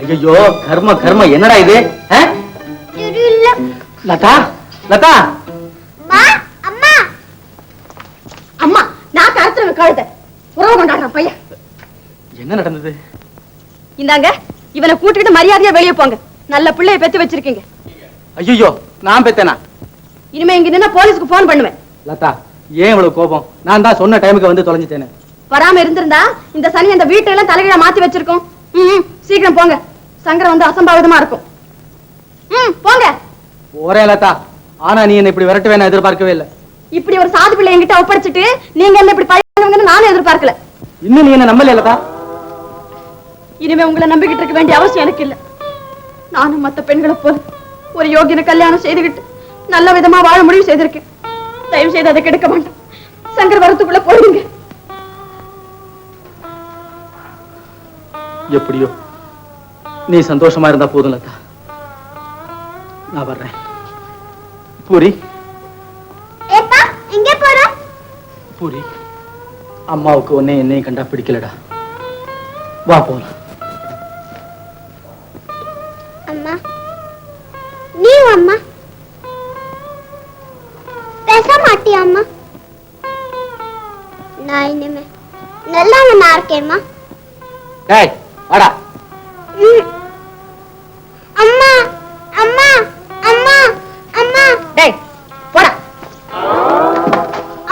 ஐயோ கர்ம கர்ம என்னடா இது? லதா லதா. அம்மா. அம்மா நான் கருத்துல கழுத. உறவு கொண்டாடுறேன் பையன். என்ன நடந்தது? இந்தாங்க இவனை கூட்டிட்டு மரியாதையா வெளியே போங்க. நல்ல பிள்ளைய பெத்து வச்சிருக்கீங்க. ஐயோ நான் பெத்தேனா? இனிமே இங்க நின்னா போலீஸ்க்கு போன் பண்ணுவேன். லதா ஏன் இவ்வளவு கோபம்? நான் தான் சொன்ன டைமுக்கு வந்து தொலைஞ்சிட்டேனே வராம இருந்திருந்தா இந்த சனி அந்த வீட்டெல்லாம் தலைகீழ மாத்தி வச்சிருக்கோம். சீக்கிரம் போங்க. சங்கரம் வந்து அசம்பாவிதமா இருக்கும். ம் போங்க. ஒரே லதா. ஆனா நீ என்ன இப்படி விரட்டுவே நான் எதிர்பார்க்கவே இல்லை. இப்படி ஒரு சாது பிள்ளை என்கிட்ட ஒப்படைச்சிட்டு நீங்க என்ன இப்படி பழகுவீங்கன்னு நானும் எதிர்பார்க்கல. இன்னும் நீ என்ன நம்பல லதா? இனிமே உங்களை நம்பிக்கிட்டு இருக்க வேண்டிய அவசியம் எனக்கு இல்ல. நானும் மத்த பெண்களை போல ஒரு யோகியனை கல்யாணம் செய்துகிட்டு நல்ல விதமா வாழ முடிவு செய்திருக்கேன். தயவு செய்து அதை கெடுக்க வேண்டாம் சங்கர் வரத்துக்குள்ள போயிடுங்க. எப்படியோ. நீ சந்தோஷமா இருந்தா போதும் லதா. நான் வர்றேன். பூரி. பூரி அம்மாவுக்கு உன்னை என்னையும் கண்டா பிடிக்கலடா. வா போலாம். அம்மா. நீ அம்மா. பேச மாட்டியா அம்மா? நான் இனிமே நல்லவனா இருக்கேம்மா டேய் வாடா. அம்மா அம்மா அம்மா அம்மா. டேய் போடா.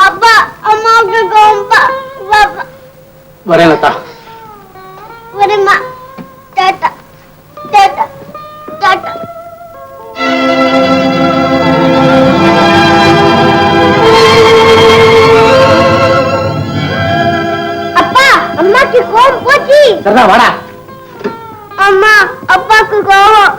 அப்பா அம்மாவுக்கு கோம்பா பாப்பா வரேன் லதா. வரேம்மா டாட்டா டாட்டா டாட்டா அப்பா அம்மாக்கு கோபம் போச்சு. சரிதான் வாடா. அம்மா அப்பாக்கு கோவம்.